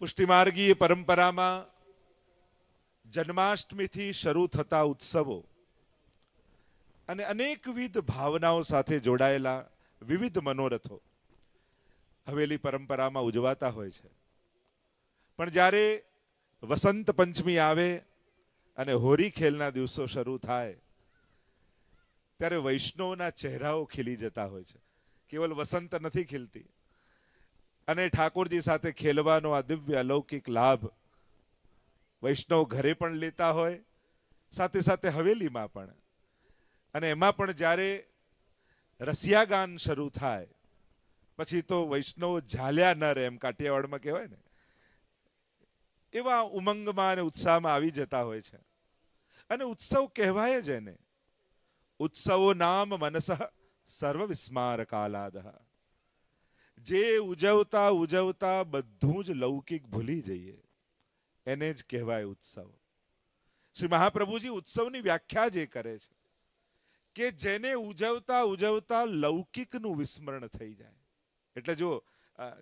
પુષ્ટિમાર્ગીય પરંપરામાં જન્માષ્ટમીથી શરૂ થતા ઉત્સવો અને અનેકવિધ ભાવનાઓ સાથે જોડાયેલા વિવિધ મનોરથો હવેલી પરંપરામાં ઉજવાતા હોય છે. પણ જ્યારે વસંત પંચમી આવે અને હોરી ખેલના દિવસો શરૂ થાય, ત્યારે વૈષ્ણવના ચહેરાઓ ખીલી જતા હોય છે. કેવલ વસંત નથી ખીલતી અને ઠાકોરજી સાથે ખેલવાનો આ દિવ્ય અલૌકિક લાભ વૈષ્ણવ ઘરે પણ લેતા હોય, સાથે સાથે હવેલીમાં પણ. અને એમાં પણ જ્યારે રસિયા ગાન શરૂ થાય, પછી તો વૈષ્ણવ ઝાલ્યા ન રહે એમ કાઠિયાવાડમાં કહેવાય ને, એવા ઉમંગમાં અને ઉત્સાહમાં આવી જતા હોય છે. અને ઉત્સવ કહેવાય જ એને. ઉત્સવો નામ મનસ સર્વ વિસ્માર જે ઉજવતા ઉજવતા બધું જ લૌકિક ભૂલી જઈએ. એને જ કહેવાય ઉત્સવ. શ્રી મહાપ્રભુજી ઉત્સવની વ્યાખ્યા જે કરે છે, કે જેને ઉજવતા ઉજવતા લૌકિકનું વિસ્મરણ થઈ જાય. એટલે જો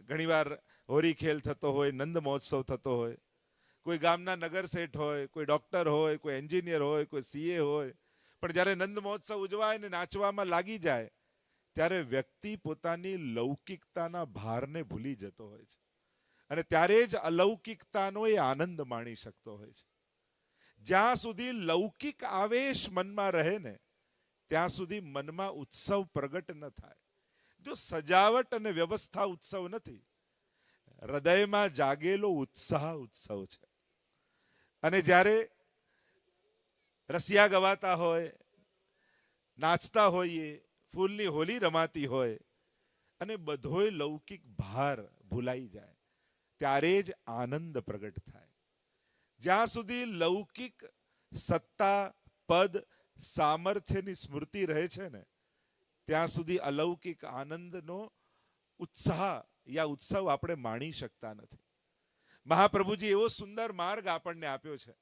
ઘણીવાર હોરી ખેલ થતો હોય, નંદ મહોત્સવ થતો હોય, કોઈ ગામના નગર શેઠ હોય, કોઈ ડોક્ટર હોય, કોઈ એન્જિનિયર હોય, કોઈ સીએ હોય, પણ જ્યારે નંદ મહોત્સવ ઉજવાય ને નાચવામાં લાગી જાય ત્યારે વ્યક્તિ પોતાની લૌકિકતાના ભારને ભૂલી જતો હોય છે. અને ત્યારે જ અલૌકિકતાનો એ આનંદ માણી શકતો હોય છે. જ્યાં સુધી લૌકિક આવેશ મનમાં રહે ને, ત્યાં સુધી મનમાં ઉત્સવ પ્રગટ ન થાય. જો સજાવટ અને વ્યવસ્થા ઉત્સવ નથી, હૃદયમાં જાગેલો ઉત્સાહ ઉત્સવ છે. અને જ્યારે રસિયા ગવાતા હોય, નાચતા હોઈએ ફૂલની હોલી રમાતી હોય અને બધોય લૌકિક ભાર ભૂલાઈ જાય, ત્યારે જ આનંદ પ્રગટ થાય. જ્યાં સુધી લૌકિક સત્તા, પદ, સામર્થ્યની સ્મૃતિ રહે છે ને, ત્યાં સુધી અલૌકિક આનંદનો ઉત્સાહ યા ઉત્સવ આપણે માણી શકતા નથી. મહાપ્રભુજી એવો સુંદર માર્ગ આપણને આપ્યો છે.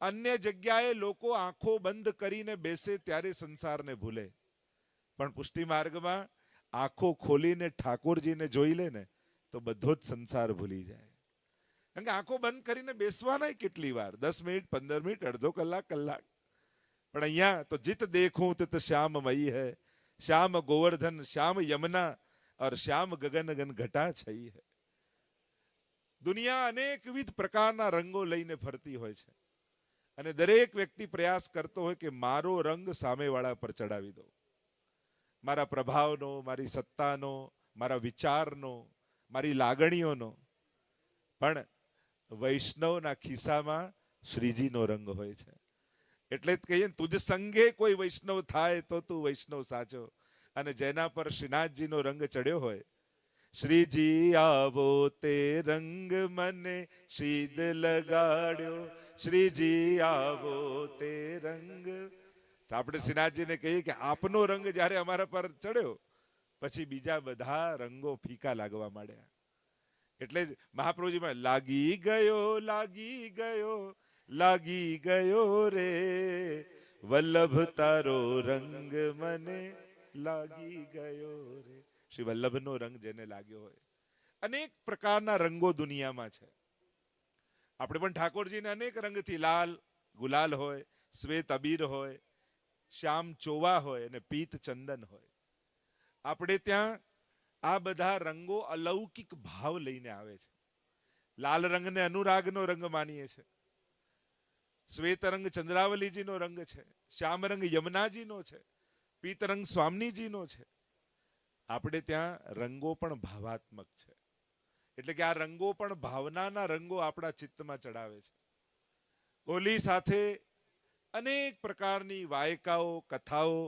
અન્ય જગ્યાએ લોકો આંખો બંધ કરીને બેસે ત્યારે સંસારને ભૂલે. પણ પુષ્ટિ માર્ગમાં આંખો ખોલીને ઠાકોરજીને જોઈ લે ને, તો બધો જ સંસાર ભૂલી જાય. કારણ કે આંખો બંધ કરીને બેસવાના કેટલી વાર? દસ મિનિટ, પંદર મિનિટ, અડધો કલાક કલાક. પણ અહીંયા તો જીત દેખું તો શ્યામમયી હૈ. શ્યામ ગોવર્ધન, શ્યામ યમના ઓર શ્યામ ગગન ગન ઘટા છઈ હૈ. દુનિયા અનેકવિધ પ્રકારના રંગો લઈને ફરતી હોય છે. અને દરેક વ્યક્તિ પ્રયાસ કરતો હોય કે મારો રંગ સામેવાળા પર ચડાવી દો. મારા પ્રભાવનો, મારી સત્તાનો, મારા વિચારનો, મારી લાગણીઓનો. પણ વૈષ્ણવના ખિસ્સામાં શ્રીજીનો રંગ હોય છે. એટલે જ કહીએ તુજ સંગે કોઈ વૈષ્ણવ થાય તો તું વૈષ્ણવ સાચો. અને જેના પર શ્રીનાથજીનો રંગ ચડ્યો હોય, શ્રીજી આવો તે રંગ મને શીદ લગાડ્યો. શ્રીજી આવો તે રંગ તો આપણે શ્રીનાથજીને કહીએ કે આપનો રંગ જ્યારે અમારા પર ચડ્યો, પછી બીજા બધા રંગો ફીકા લાગવા માંડ્યા. એટલે જ મહાપ્રભુજીમાં, લાગી ગયો લાગી ગયો લાગી ગયો રે, વલ્લભ તારો રંગ મને લાગી ગયો રે. શ્રી વલ્લભનો રંગ જેને લાગ્યો હોય. અનેક પ્રકારના રંગો દુનિયામાં છે. આપણે પણ ઠાકોરજીને અનેક રંગથી લાલ, ગુલાલ હોય, શ્વેત, અબીર હોય શ્યામ ચોવા હોય અને પીત ચંદન હોય. આપણે ત્યાં આ બધા રંગો અલૌકિક ભાવ લઈને આવે છે. લાલ રંગને અનુરાગનો રંગ માનીએ છે. શ્વેત રંગ ચંદ્રાવલીજીનો રંગ છે. શ્યામ રંગ યમુનાજીનો છે. પીત રંગ સ્વામીજીનો છે. આપણે ત્યાં રંગો પણ ભાવાત્મક છે. એટલે કે આ રંગો પણ ભાવનાના રંગો આપણા ચિત્તમાં ચડાવે છે. હોલી સાથે અનેક પ્રકારની વાયકાઓ, કથાઓ,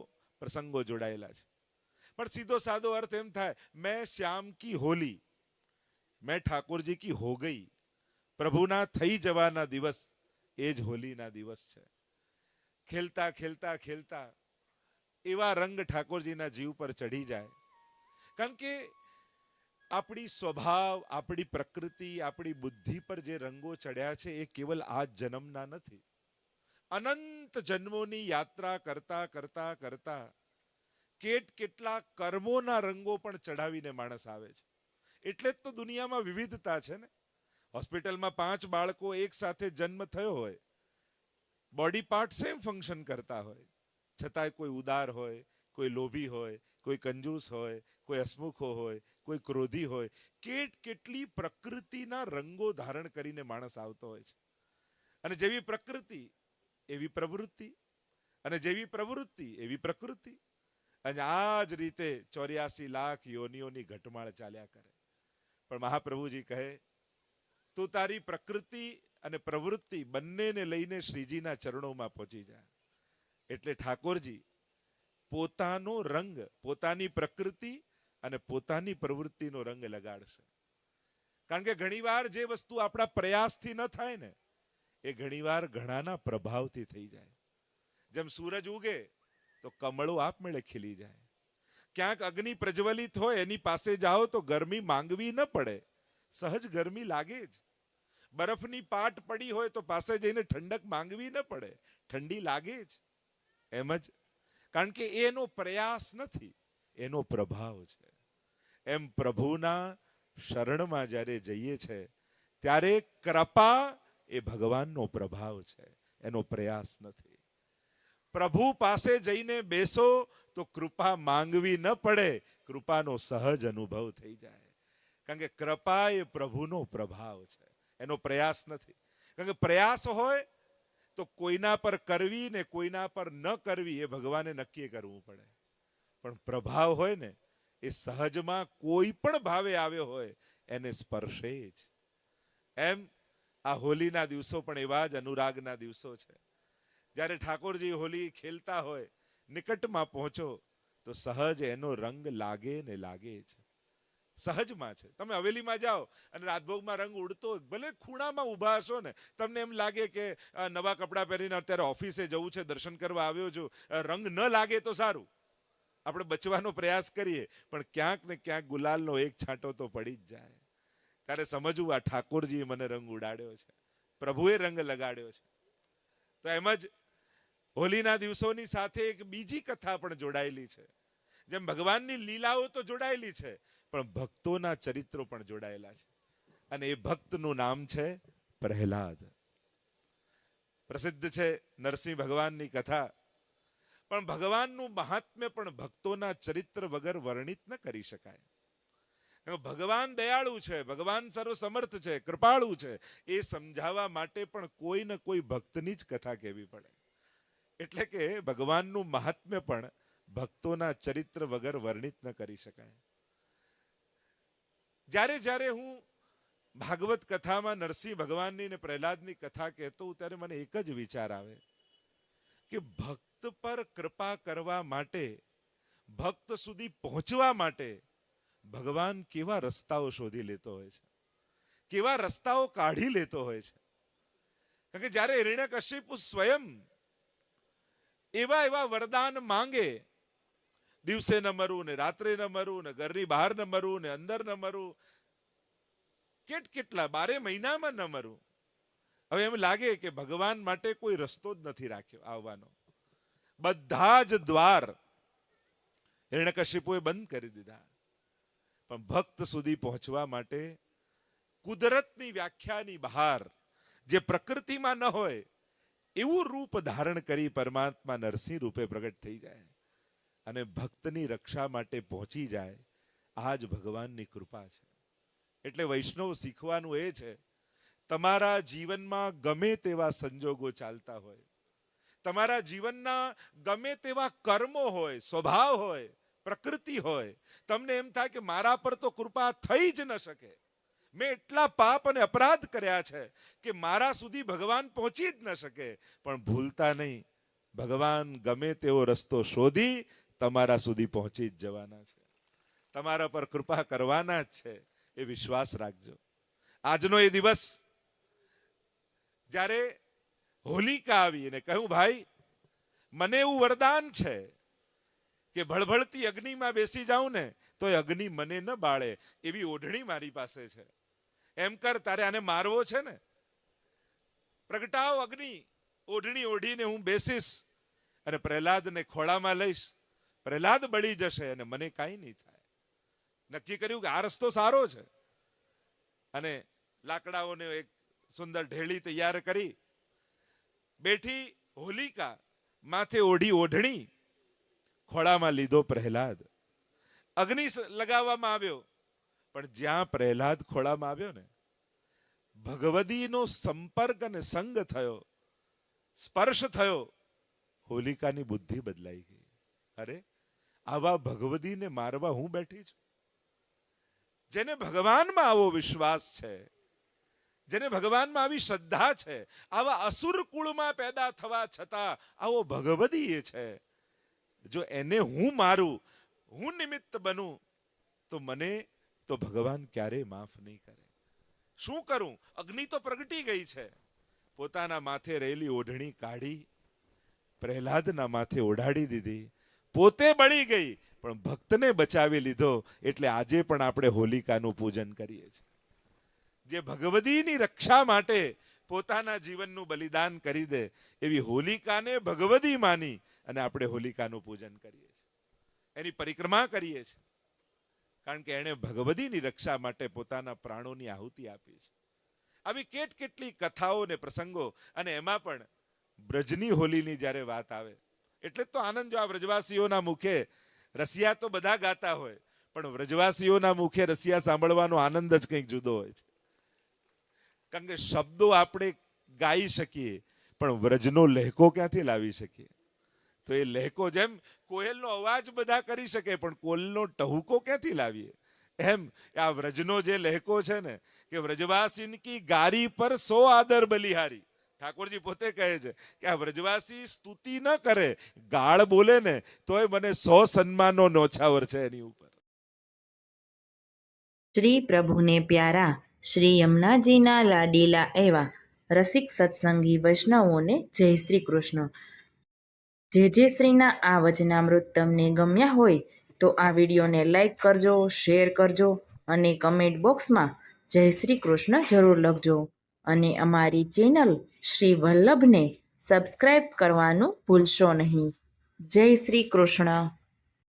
પ્રસંગો જોડાયેલા છે. પણ સીધો સાદો અર્થ એમ થાય, મેં શ્યામ કી હોલી, મેં ઠાકોરજી કી હો ગઈ, પ્રભુના થઈ જવાના દિવસ એ જ હોલીના દિવસ છે. ખેલતા ખેલતા ખેલતા એવા રંગ ઠાકોરજીના જીવ પર ચડી જાય. કારણ કે આપણી સ્વભાવ, આપણી પ્રકૃતિ, આપણી બુદ્ધિ પર જે રંગો ચડ્યા છે એ કેવલ આ જન્મના નથી. અનંત જન્મોની યાત્રા કરતા કરતા કરતા કેટ કેટલા કર્મોના રંગો પણ ચડાવીને માણસ આવે છે. એટલે જ તો દુનિયામાં વિવિધતા છે ને. હોસ્પિટલમાં પાંચ બાળકો એક સાથે જન્મ થયો હોય, બોડી પાર્ટ સેમ ફંક્શન કરતા હોય, છતાંય કોઈ ઉદાર હોય, કોઈ લોભી હોય, કોઈ કંજૂસ હોય, કોઈ હસમુખો હોય, કોઈ ક્રોધી હોય, કેટ કેટલી પ્રકૃતિના રંગો ધારણ કરીને માણસ આવતો હોય છે. અને જેવી પ્રકૃતિ એવી પ્રવૃત્તિ અને જેવી પ્રવૃત્તિ, એવી પ્રકૃતિ. અને આ જ રીતે ચોર્યાસી લાખ યોનિઓની ઘટમાળ ચાલ્યા કરે. પણ મહાપ્રભુજી કહે, તું તારી પ્રકૃતિ અને પ્રવૃત્તિ બંનેને લઈને શ્રીજીના ચરણોમાં પહોંચી જા. એટલે ઠાકોરજી, પોતાનો રંગ, પોતાની પ્રકૃતિ અને પોતાની પ્રવૃત્તિનો રંગ લગાડશે. કારણ કે ઘણીવાર જે વસ્તુ આપણા પ્રયાસથી ન થાય ને એ ઘણીવાર ઘણાના પ્રભાવથી થઈ જાય. જેમ સૂરજ ઉગે, તો કમળો આપમેળે ખીલી જાય. ક્યાંક અગ્નિ પ્રજ્વલિત હોય, એની પાસે જાઓ તો ગરમી માંગવી ન પડે. સહજ ગરમી લાગે જ. બરફની પાટ પડી હોય, તો પાસે જઈને ઠંડક માંગવી ન પડે. ઠંડી લાગે જ. એમ જ. કારણ કે એનો પ્રયાસ નથી, એનો પ્રભાવ છે. એમ પ્રભુના શરણમાં જ્યારે જઈએ છે, ત્યારે કૃપા એ ભગવાનનો પ્રભાવ છે, એનો પ્રયાસ નથી. પ્રભુ પાસે જઈને બેસો તો કૃપા માંગવી ન પડે, કૃપાનો સહજ અનુભવ થઈ જાય. કારણ કે કૃપા એ પ્રભુનો પ્રભાવ છે, એનો પ્રયાસ નથી. કારણ કે પ્રયાસ હોય તો કોઈના પર કરવી ને કોઈના પર ન કરવી એ ભગવાને નક્કી કરવું પડે. પણ પ્રભાવ હોય ને, એ સહજમાં કોઈ પણ ભાવે આવ્યો હોય, એને સ્પર્શે જ. એમ આ હોલીના દિવસો પણ એવા જ અનુરાગના દિવસો છે. જ્યારે ઠાકોરજી હોલી ખેલતા હોય, નિકટમાં પહોંચો, તો સહજ એનો રંગ લાગે ને લાગે જ. સહજમાં છે. તમે હવેલીમાં જાઓ અને રાજભોગમાં રંગ ઉડતો ભલે ખૂણામાં ઊભા હશો ને, તમને એમ લાગે કે નવા કપડાં પહેરીને અત્યારે ઓફિસે જવું છે, દર્શન કરવા આવ્યો છું રંગ ન લાગે તો સારું. આપણે બચવાનો પ્રયાસ કરીએ, પણ ક્યાંક ને ક્યાંક ગુલાલનો એક છાંટો તો પડી જ જાય. ત્યારે સમજવું, આ ઠાકોરજીએ મને રંગ ઉડાડ્યો છે. પ્રભુએ રંગ લગાડ્યો છે. તો એમ જ હોલીના દિવસોની સાથે એક બીજી કથા પણ જોડાયેલી છે. જેમ ભગવાનની લીલાઓ તો જોડાયેલી છે, પણ ભક્તોના ચરિત્રો પણ જોડાયેલા છે. અને એ ભક્તનું નામ છે પ્રહલાદ. પ્રસિદ્ધ છે નરસિંહ ભગવાનની કથા. પણ ભગવાનનું મહાત્મ્ય પણ ભક્તોના ચરિત્ર વગર વર્ણિત ન કરી શકાય. ભગવાન દયાળુ છે, ભગવાન સર્વસમર્થ છે, કૃપાળુ છે. એ સમજાવવા માટે પણ કોઈ ને કોઈ ભક્તની જ કથા કહેવી પડે. એટલે કે ભગવાનનું મહાત્મ્ય પણ ભક્તોના ચરિત્ર વગર વર્ણિત ન કરી શકાય. જ્યારે જ્યારે હું ભાગવત કથામાં નરસિંહ ભગવાનની ને પ્રહલાદની કથા કહેતો ત્યારે મને એક જ વિચાર આવે કે ભક્ત પર કૃપા કરવા માટે, ભક્ત સુધી પહોંચવા માટે ભગવાન કેવા રસ્તાઓ શોધી લેતો હોય છે? કેવા રસ્તાઓ કાઢી લેતો હોય છે? કારણ કે જ્યારે હિરણ્યકશિપુ સ્વયં એવા એવા વરદાન માંગે, દિવસે ન મરવું ને રાત્રે ન મરવું ને ઘરની બહાર ન મરવું ને અંદર ન મરવું કેટ કેટલા, બારે મહિનામાં ન મરવું હવે એમ લાગે કે ભગવાન માટે કોઈ રસ્તો જ નથી રાખ્યો આવવાનો. બધા જ દ્વાર હિરણ્યકશ્યપુએ બંધ કરી દીધા. પણ ભક્ત સુધી પહોંચવા માટે કુદરતની વ્યાખ્યાની બહાર જે પ્રકૃતિમાં ન હોય, એવું રૂપ ધારણ કરી પરમાત્મા નરસિંહ રૂપે પ્રગટ થઈ જાય અને ભક્તની રક્ષા માટે પહોંચી જાય, આ જ ભગવાનની કૃપા છે. એટલે વૈષ્ણવ શીખવાનું એ છે, તમારા જીવનમાં ગમે તેવા સંજોગો ચાલતા હોય, તમારા જીવનના ગમે તેવા કર્મો હોય, સ્વભાવ હોય પ્રકૃતિ હોય, તમને એમ થાય કે મારા પર તો કૃપા થઈ જ ન શકે. મેં એટલા પાપ અને અપરાધ કર્યા છે કે મારા સુધી ભગવાન પહોંચી જ ન શકે. પણ ભૂલતા નહીં. ભગવાન ગમે તેવો રસ્તો શોધી તમારા સુધી પહોંચી જ જવાના છે. તમારા પર કૃપા કરવાના જ છે. એ વિશ્વાસ રાખજો. આજનો એ દિવસ જ્યારે હોલિકા આવી અને કહ્યું, ભાઈ, મને એવું વરદાન છે કે ભળભળતી અગ્નિમાં બેસી જાઉં ને તો એ અગ્નિ મને ન બાળે, એવી ઓઢણી મારી પાસે છે. એમ કર, તારે આને મારવો છે ને? પ્રગટાવ અગ્નિ, ઓઢણી ઓઢીને હું બેસીશ અને પ્રહલાદને ખોળામાં લઈશ. પ્રહલાદ બળી જશે અને મને કાંઈ નહીં થાય. નક્કી કર્યું કે આ રસ્તો સારો છે. અને લાકડાઓને એક સુંદર ઢેળી તૈયાર કરી, બેઠી હોલિકા માથે ઓઢી ઓઢણી ખોળામાં લીધો પ્રહલાદ. અગ્નિ લગાવવામાં આવ્યો. પણ જ્યાં પ્રહલાદ ખોળામાં આવ્યો ને, ભગવદીનો સંપર્ક અને સંગ થયો, સ્પર્શ થયો, હોલિકાની બુદ્ધિ બદલાઈ ગઈ. અરે, આવા ભગવદીને મારવા હું બેઠી છું? જેને ભગવાનમાં આવો વિશ્વાસ છે, જેને ભગવાનમાં આવી શ્રદ્ધા છે, આવા અસુર કુળમાં પેદા થવા છતાં આવો ભગવદી એ છે. જો એને હું મારું, હું નિમિત્ત બનું, તો મને તો ભગવાન ક્યારે માફ નહીં કરે. શું કરું? અગ્નિ તો પ્રગટી ગઈ છે. પોતાના માથે રહેલી ઓઢણી કાઢી, પ્રહલાદના માથે ઓઢાડી દીધી. પોતે બળી ગઈ, પણ ભક્તને બચાવી લીધો, એટલે આજે પણ આપણે હોલિકાનું પૂજન કરીએ છીએ. જે ભગવદીની રક્ષા માટે પોતાના જીવનનું બલિદાન કરી દે, એવી હોલિકાને ભગવદી માની અને આપણે હોલિકાનું પૂજન કરીએ છીએ. એની પરિક્રમા કરીએ છીએ. કારણ કે એણે ભગવદીની રક્ષા માટે પોતાના પ્રાણોની આહુતિ આપી છે. આવી કેટ કેટલી કથાઓ ને પ્રસંગો અને એમાં પણ બ્રજની હોલીની જ્યારે વાત આવે, એટલે તો આનંદ જો આ વ્રજવાસીઓના મુખે રસિયા તો બધા ગાતા હોય, પણ વ્રજવાસીઓના મુખે રસિયા સાંભળવાનો આનંદ જ કંઈક જુદો હોય છે. કારણ કે શબ્દો આપણે ગાઈ શકીએ, પણ વ્રજનો લહેકો ક્યાંથી લાવી શકીએ? તો એ લહેકો જેમ કોયલનો અવાજ બધા કરી શકે, પણ કોયલનો ટહુકો ક્યાંથી લાવીએ? એમ, આ વ્રજનો જે લહેકો છે ને, કે વ્રજવાસીન કી ગારી પર સો આદર બલિહારી. ઠાકોરજી પોતે કહે છે કે આ વ્રજવાસી સ્તુતિ ન કરે, ગાળ બોલે ને, તોય મને સો સન્માનો નોછાવર છે એની ઉપર. શ્રી પ્રભુને પ્યારા, શ્રી યમુનાજીના લાડીલા એવા રસિક સત્સંગી વૈષ્ણવોને જય શ્રી કૃષ્ણ. જે જે શ્રીના આ વચનામૃત તમને ગમ્યા હોય તો આ વિડીયોને લાઈક કરજો, શેર કરજો અને કમેન્ટ બોક્સમાં જય શ્રી કૃષ્ણ જરૂર લખજો. અને અમારી ચેનલ શ્રી વલ્લભને સબસ્ક્રાઈબ કરવાનું ભૂલશો નહીં. જય શ્રી કૃષ્ણ.